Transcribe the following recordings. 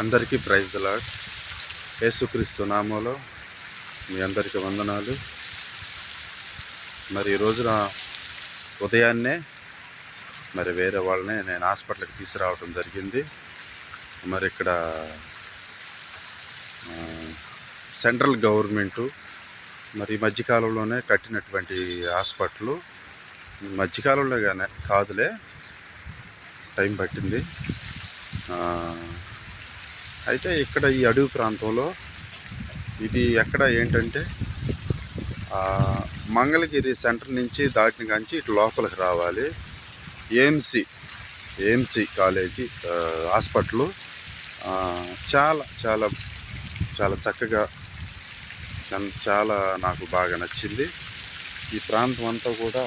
అందరికీ praise lord. యేసుక్రీస్తు నామంలో మీ అందరికీ వందనాలు. మరి ఈ రోజున ఉదయాన్నే మరి వేరే వాళ్ళని నేను హాస్పిటల్కి తీసుకురావడం జరిగింది. మరి ఇక్కడ సెంట్రల్ గవర్నమెంటు మరి ఈ మధ్యకాలంలోనే కట్టినటువంటి హాస్పిటల్ మధ్యకాలంలో కానీ కాదులే టైం పట్టింది. అయితే ఇక్కడ ఈ అడవి ప్రాంతంలో ఇది ఎక్కడ ఏంటంటే మంగళగిరి సెంటర్ నుంచి దాటిన కాంచి ఇటు లోపలికి రావాలి. ఏఎంసి ఏఎంసి కాలేజీ హాస్పిటల్ చాలా చాలా చాలా చక్కగా చాలా నాకు బాగా నచ్చింది. ఈ ప్రాంతం అంతా కూడా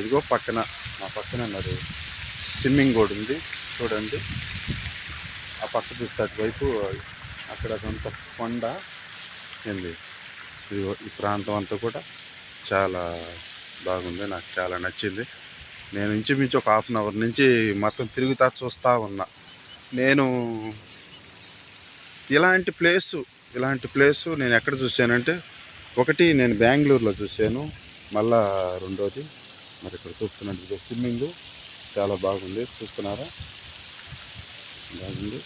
ఇదిగో పక్కన మా పక్కన మరి స్విమ్మింగ్ కూడా ఉంది. చూడండి. ఆ పక్క చూస్తే అటువైపు అక్కడ కొంత కొండ ఏంది ఇది ఈ ప్రాంతం అంతా కూడా చాలా బాగుంది. నాకు చాలా నచ్చింది. నేను ఇంచుమించు ఒక హాఫ్ అన్ అవర్ నుంచి మొత్తం తిరుగుతా చూస్తూ ఉన్నా. నేను ఇలాంటి ప్లేసు ఇలాంటి ప్లేసు నేను ఎక్కడ చూశానంటే ఒకటి నేను బెంగళూరులో చూశాను. మళ్ళా రెండోది మరి ఇక్కడ చూస్తున్నట్టు స్విమ్మింగ్. చాలా బాగుంది. చూస్తున్నారా? బాగుంది.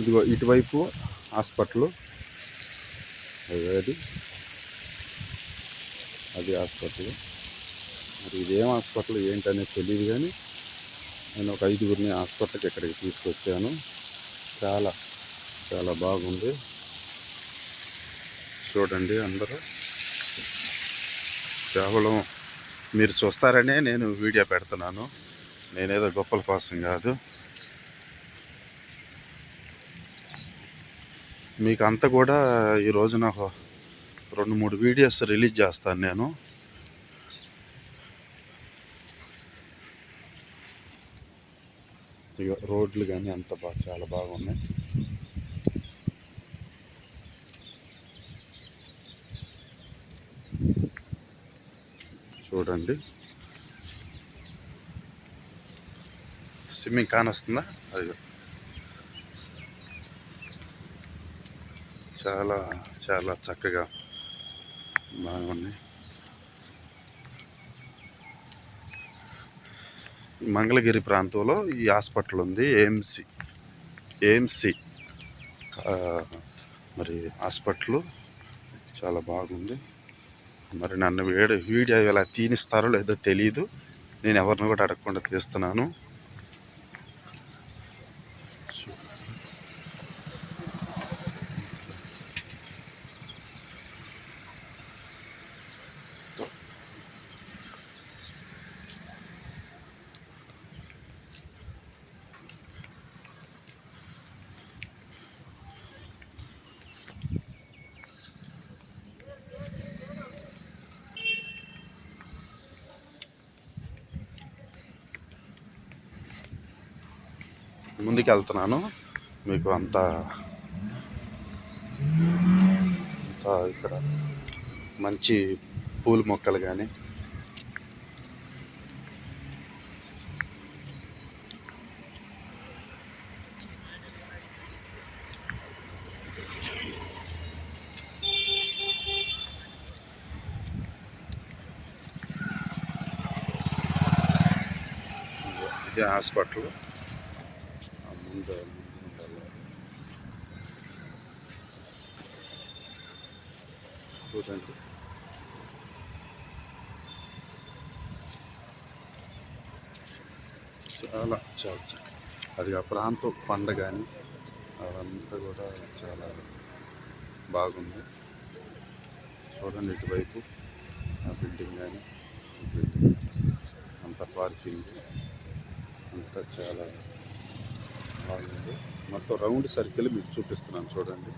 ఇదిగో ఇటువైపు హాస్పిటల్. అది అది హాస్పిటల్. మరి ఇదేం హాస్పిటల్ ఏంటనేది తెలియదు కానీ నేను ఒక ఐదుగురిని హాస్పిటల్కి ఇక్కడికి తీసుకొచ్చాను. చాలా చాలా బాగుంది. చూడండి అందరూ. కేవలం మీరు చూస్తారనే నేను వీడియో పెడుతున్నాను. నేనేదో గొప్పల కోసం కాదు. మీకు అంతా కూడా ఈ రోజున రెండు మూడు వీడియోస్ రిలీజ్ చేస్తాను నేను. ఇక రోడ్లు కానీ అంత బాగా చాలా బాగున్నాయి. చూడండి. స్విమ్మింగ్ కానొస్తుందా? అది చాలా చాలా చక్కగా బాగుంది. మంగళగిరి ప్రాంతంలో ఈ హాస్పిటల్ ఉంది ఏఎంసి ఏఎంసి మరి హాస్పిటల్ చాలా బాగుంది. మరి నన్ను వీడియో వీడియో ఎలా తీనిస్తారో లేదో తెలియదు నేను ఎవరిని కూడా అడగకుండా తీస్తున్నాను. ముందుకు వెళ్తున్నాను మీకు అంతా అంతా ఇక్కడ మంచి పూల మొక్కలు కానీ ఇదే హాస్పిటల్. చూడండి చాలా చాలా చక్కగా. అది ఆ ప్రాంతం పండగ అని అదంతా కూడా చాలా బాగుంది. చూడండి ఇటువైపు ఆ బిల్డింగ్ కానీ అంత పార్కింగ్. అంతా చాలా బాగుంది. మొత్తం రౌండ్ సర్కిల్ మీకు చూపిస్తున్నాను చూడండి.